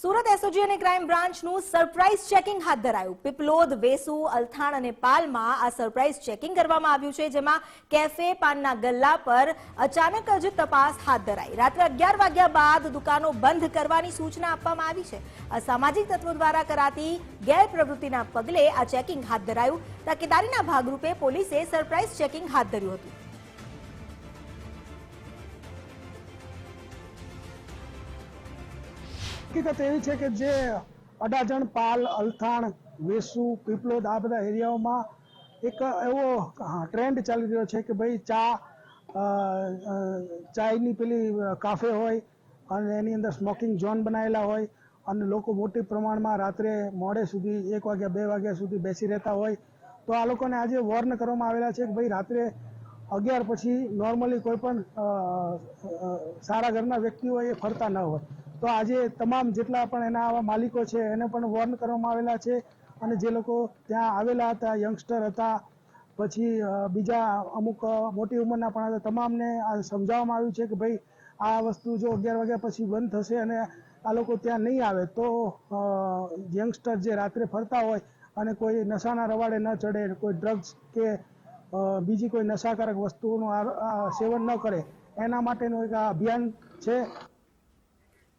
Surat SOG અને crime બ્રાન્ચનું surprise checking હાથ ધરાયું. પીપલોદ, વેસુ, અલથાણ અને પાલમાં આ સરપ્રાઇઝ ચેકિંગ કરવામાં આવ્યું છે, જેમાં કેફે પાનના ગલ્લા પર અચાનક જ તપાસ હાથ ધરાઈ. રાત્રે અગિયાર વાગ્યા બાદ દુકાનો બંધ કરવાની સૂચના આપવામાં આવી છે. અસામાજિક તત્વો દ્વારા કરાતી ગેરપ્રવૃત્તિના પગલે આ ચેકિંગ હાથ ધરાયું. તકેદારીના ભાગરૂપે પોલીસે સરપ્રાઇઝ ચેકિંગ હાથ ધર્યું હતું. હકીકત એવી છે કે જે અડાજણ, પાલ, અલથાણ, વેસુ પીપલોદ આ બધા એરિયાઓમાં એક એવો ટ્રેન્ડ ચાલી રહ્યો છે કે ભાઈ ચા ચાયની પેલી કાફે હોય અને એની અંદર સ્મોકિંગ ઝોન બનાવેલા હોય અને લોકો મોટી પ્રમાણમાં રાત્રે મોડે સુધી એક વાગ્યા, બે વાગ્યા સુધી બેસી રહેતા હોય. તો આ લોકોને આજે વોર્ન કરવામાં આવેલા છે કે ભાઈ રાત્રે અગિયાર પછી નોર્મલી કોઈ પણ સારા ઘરના વ્યક્તિઓ એ ફરતા ન હોય. તો આજે તમામ જેટલા પણ એના આવા માલિકો છે, એને પણ વોર્ન કરવામાં આવેલા છે અને જે લોકો ત્યાં આવેલા હતા યંગસ્ટર હતા, પછી બીજા અમુક મોટી ઉંમરના પણ હતા, તમામને આ સમજાવવામાં આવ્યું છે કે ભાઈ આ વસ્તુ જો અગિયાર વાગ્યા પછી બંધ થશે અને આ લોકો ત્યાં નહીં આવે, તો યંગસ્ટર જે રાત્રે ફરતા હોય અને કોઈ નશાના રવાડે ન ચડે, કોઈ ડ્રગ્સ કે બીજી કોઈ નશાકારક વસ્તુઓનું સેવન ન કરે, એના માટેનું એક આ અભિયાન છે.